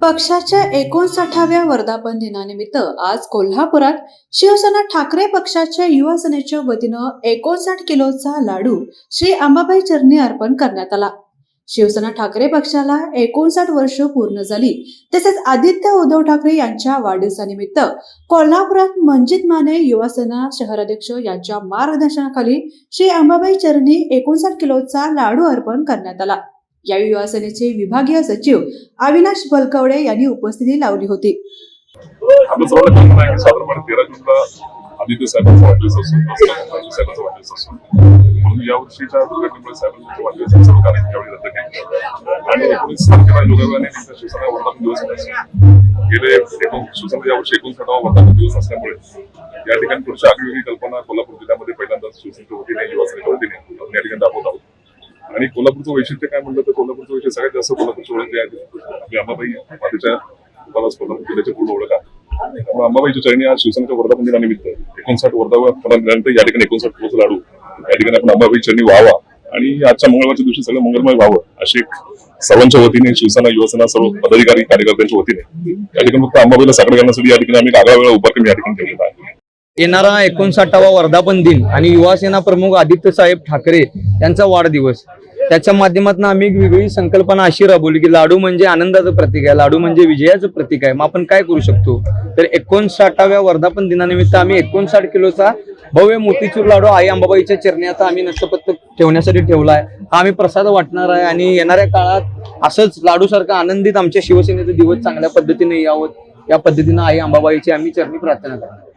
पक्षाच्या एकोणसाठाव्या वर्धापन दिनानिमित्त आज कोल्हापुरात शिवसेना ठाकरे पक्षाच्या युवा सेनेच्या वतीनं एकोणसाठ किलोचा लाडू श्री अंबाबाई चरणी अर्पण करण्यात आला. शिवसेना ठाकरे पक्षाला एकोणसाठ वर्ष पूर्ण झाली. तसेच आदित्य उद्धव ठाकरे यांच्या वाढदिवसानिमित्त कोल्हापुरात मंजित माने युवा सेना शहराध्यक्ष यांच्या मार्गदर्शनाखाली श्री अंबाबाई चरणी एकोणसाठ किलोचा लाडू अर्पण करण्यात आला. यावेळी युवा सेनेचे विभागीय सचिव अविनाश बलकवडे यांनी उपस्थिती लावली होती. आपलं सर्वांना आदित्य साहेबांचा वाढदिवस असतो आदित्य साहेबांचा वाढदिवस असतो म्हणून या वर्षीच्या दुर्घटनेमुळे साहेबांचा वाढदिवस सर्व कारण त्यावेळी रद्द केले. आणि एकोणीस तारखेला योगायोगाने त्यांचा शिवसेना वर्धापन दिवस गेले एकोण शिवसेना यावर्षी एकोणसाठावा वर्धापन दिवस असल्यामुळे या ठिकाणी पुढच्या आगळीवेगळी कल्पना कोल्हापूर जिल्ह्यामध्ये पहिल्यांदाच शिवसेनेच्या वतीने युवा सेनेच्या वतीने आपण या ठिकाणी दाखवत आहोत. आणि कोल्हापूरचं वैशिष्ट्य काय म्हणलं तर कोल्हापूरचं वैशिष्ट्य सगळ्यात जास्त कोल्हापूरची ओळख आहे म्हणजे अंबाबाई मातेच्या रूपालाच कोल्हापूर जिल्ह्याची पूर्ण ओळख आहे. त्यामुळे अंबाबाईच्या चरणी आज शिवसेनेच्या वर्धापन दिनानिमित्त एकोणसाठ वर्धापनानंतर या ठिकाणी एकोणसाठ पोहोच लाडू. या ठिकाणी आपण अंबाबाई चरणी व्हावा आणि आजच्या मंगळवारच्या दिवशी सगळं मंगलमय व्हावं अशी एक सर्वांच्या वतीने शिवसेना युवसेना सर्व पदाधिकारी कार्यकर्त्यांच्या वतीने या ठिकाणी फक्त अंबाबाईला साकडं घालण्यासाठी या ठिकाणी आम्ही आगळा वेगळा उपक्रम या ठिकाणी ठेवलेला आहे. येणारा एकोणसाठावा वर्धापन दिन आणि युवासेना प्रमुख आदित्य साहेब ठाकरे यांचा वाढदिवस. त्याच्या माध्यमातून आम्ही एक वेगळी संकल्पना अशी राबवली की लाडू म्हणजे आनंदाचं प्रतीक आहे लाडू म्हणजे विजयाचं प्रतीक आहे. मग आपण काय करू शकतो? तर एकोणसाठाव्या वर्धापन दिनानिमित्त आम्ही एकोणसाठ किलोचा भव्य मोतीचूर लाडू आई अंबाबाईच्या चरणी आम्ही नष्टपत्र ठेवण्यासाठी ठेवला आहे. हा आम्ही प्रसाद वाटणार आहे आणि येणाऱ्या काळात असंच लाडू सारखं आनंदित आमच्या शिवसेनेचे दिवस चांगल्या पद्धतीने यावं. या पद्धतीनं आई अंबाबाईची आम्ही चरणी प्रार्थना करणार.